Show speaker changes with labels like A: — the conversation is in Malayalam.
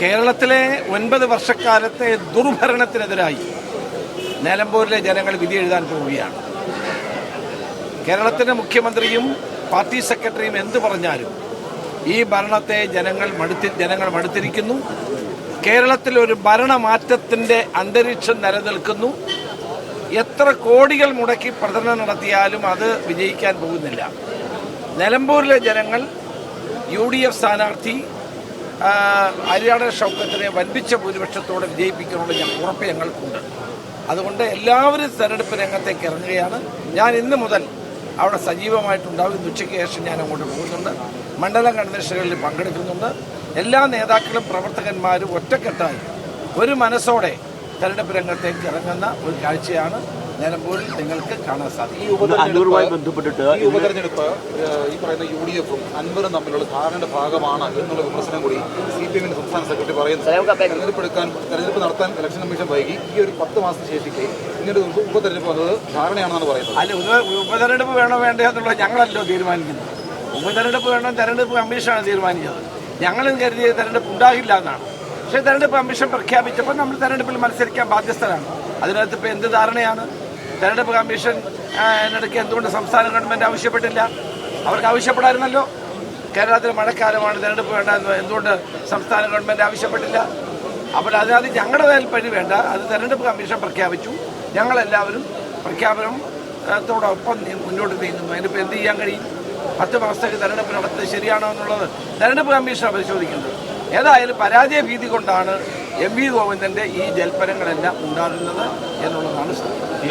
A: കേരളത്തിലെ ഒൻപത് വർഷക്കാലത്തെ ദുർഭരണത്തിനെതിരായി നിലമ്പൂരിലെ ജനങ്ങൾ വിധി എഴുതാൻ പോവുകയാണ്. കേരളത്തിന്റെ മുഖ്യമന്ത്രിയും പാർട്ടി സെക്രട്ടറിയും എന്ത് പറഞ്ഞാലും ഈ ഭരണത്തെ ജനങ്ങൾ മടുത്തി ജനങ്ങൾ മടുത്തിരിക്കുന്നു. കേരളത്തിൽ ഒരു ഭരണമാറ്റത്തിന്റെ അന്തരീക്ഷം നിലനിൽക്കുന്നു. എത്ര കോടികൾ മുടക്കി പ്രചരണം നടത്തിയാലും അത് വിജയിക്കാൻ പോകുന്നില്ല. നിലമ്പൂരിലെ ജനങ്ങൾ യു ഡി എഫ് സ്ഥാനാർത്ഥി ആ, ഹരിയാണ ഷൗക്കത്തിനെ വൻപിച്ച ഭൂരിപക്ഷത്തോടെ വിജയിപ്പിക്കാനുള്ള ഞാൻ ഉറപ്പ് ഞങ്ങൾക്കുണ്ട്. അതുകൊണ്ട് എല്ലാവരും തെരഞ്ഞെടുപ്പ് രംഗത്തേക്ക് ഇറങ്ങുകയാണ്. ഞാൻ ഇന്ന് മുതൽ അവിടെ സജീവമായിട്ടുണ്ടാവും. ഇന്ന് ഉച്ചയ്ക്ക് ശേഷം ഞാൻ അങ്ങോട്ട് പോകുന്നുണ്ട്. മണ്ഡലം കൺവെൻഷനുകളിൽ പങ്കെടുക്കുന്നുണ്ട്. എല്ലാ നേതാക്കളും പ്രവർത്തകന്മാരും ഒറ്റക്കെട്ടായി ഒരു മനസ്സോടെ തെരഞ്ഞെടുപ്പ് രംഗത്തേക്ക് ഇറങ്ങുന്ന ഒരു കാഴ്ചയാണ്. നിലമ്പൂരിൽ നിങ്ങൾക്ക് കാണാൻ സാധിക്കും.
B: ബന്ധപ്പെട്ടിട്ട്
C: ഈ ഉപതെരഞ്ഞെടുപ്പ് ഈ പറയുന്ന യു ഡി എഫും അൻവറും തമ്മിലുള്ള ധാരണയുടെ ഭാഗമാണ് എന്നുള്ള വിമർശനം കൂടി സി പി എമ്മിന്റെ സംസ്ഥാന സെക്രട്ടറി പറയുന്നു. തെരഞ്ഞെടുപ്പ് എടുക്കാൻ തെരഞ്ഞെടുപ്പ് നടത്താൻ ഇലക്ഷൻ കമ്മീഷൻ വൈകി. ഈ ഒരു പത്ത് മാസത്തിന് ശേഷിക്ക് ഇങ്ങനൊരു ഉപ- ഉപതെരഞ്ഞെടുപ്പ് വന്നത് ധാരണയാണെന്നാണ് പറയുന്നത്.
A: അല്ല ഉപ- ഉപതെരഞ്ഞെടുപ്പ് വേണോ വേണ്ടയോ എന്നുള്ളത് ഞങ്ങളല്ലോ തീരുമാനിക്കുന്നത്. ഉപതെരഞ്ഞെടുപ്പ് വേണം തെരഞ്ഞെടുപ്പ് കമ്മീഷനാണ് തീരുമാനിച്ചത്. ഞങ്ങളും കരുതിയ തെരഞ്ഞെടുപ്പ് ഉണ്ടാകില്ല എന്നാണ്. പക്ഷേ തെരഞ്ഞെടുപ്പ് കമ്മീഷൻ പ്രഖ്യാപിച്ചപ്പോൾ നമ്മൾ തെരഞ്ഞെടുപ്പിൽ മത്സരിക്കാൻ ബാധ്യസ്ഥരാണ്. അതിനകത്ത് ഇപ്പോൾ എന്ത് ധാരണയാണ്? തെരഞ്ഞെടുപ്പ് കമ്മീഷൻ ഇടയ്ക്ക് എന്തുകൊണ്ട് സംസ്ഥാന ഗവൺമെന്റ് ആവശ്യപ്പെട്ടില്ല? അവർക്ക് ആവശ്യപ്പെടായിരുന്നല്ലോ. കേരളത്തിൽ മഴക്കാലമാണ് തെരഞ്ഞെടുപ്പ് വേണ്ട എന്ന് എന്തുകൊണ്ട് സംസ്ഥാന ഗവൺമെന്റ് ആവശ്യപ്പെട്ടില്ല? അപ്പോൾ അതിനകത്ത് ഞങ്ങളുടെ താല്പര്യം വേണ്ട. അത് തെരഞ്ഞെടുപ്പ് കമ്മീഷൻ പ്രഖ്യാപിച്ചു. ഞങ്ങളെല്ലാവരും പ്രഖ്യാപനം ആ, ത്തോടൊപ്പം നീ- മുന്നോട്ട് നീങ്ങുന്നു. അതിനിപ്പോൾ എന്ത് ചെയ്യാൻ കഴിയും? പത്ത് മാസത്തേക്ക് തെരഞ്ഞെടുപ്പ് നടത്തുന്നത് ശരിയാണോ എന്നുള്ളത് തെരഞ്ഞെടുപ്പ് കമ്മീഷനാണ് പരിശോധിക്കുന്നത്. ഏതായാലും പരാജയ ഭീതി കൊണ്ടാണ് എം വി ഗോവിന്ദന്റെ ഈ ജൽപ്പനങ്ങളെല്ലാം ഉണ്ടാകുന്നത് എന്നുള്ളതാണ് സത്യം